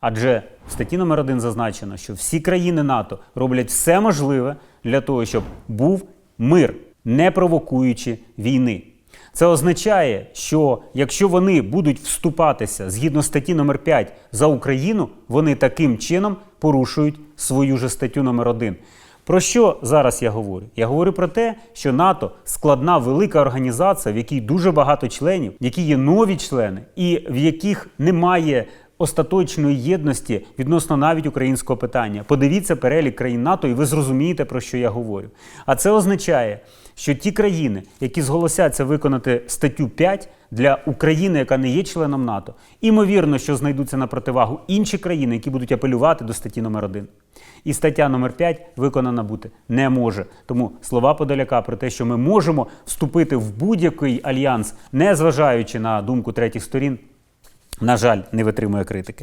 Адже в статті номер 1 зазначено, що всі країни НАТО роблять все можливе для того, щоб був мир, не провокуючи війни. Це означає, що якщо вони будуть вступатися згідно статті номер 5 за Україну, вони таким чином порушують свою же статтю номер 1. Про що зараз я говорю? Я говорю про те, що НАТО складна велика організація, в якій дуже багато членів, в якій є нові члени, і в яких немає остаточної єдності відносно навіть українського питання. Подивіться перелік країн НАТО, і ви зрозумієте, про що я говорю. А це означає, що ті країни, які зголосяться виконати статтю 5 для України, яка не є членом НАТО, імовірно, що знайдуться на противагу інші країни, які будуть апелювати до статті номер 1. І стаття номер 5 виконана бути не може. Тому слова Подоляка про те, що ми можемо вступити в будь-який альянс, не зважаючи на думку третіх сторін, на жаль, не витримує критики.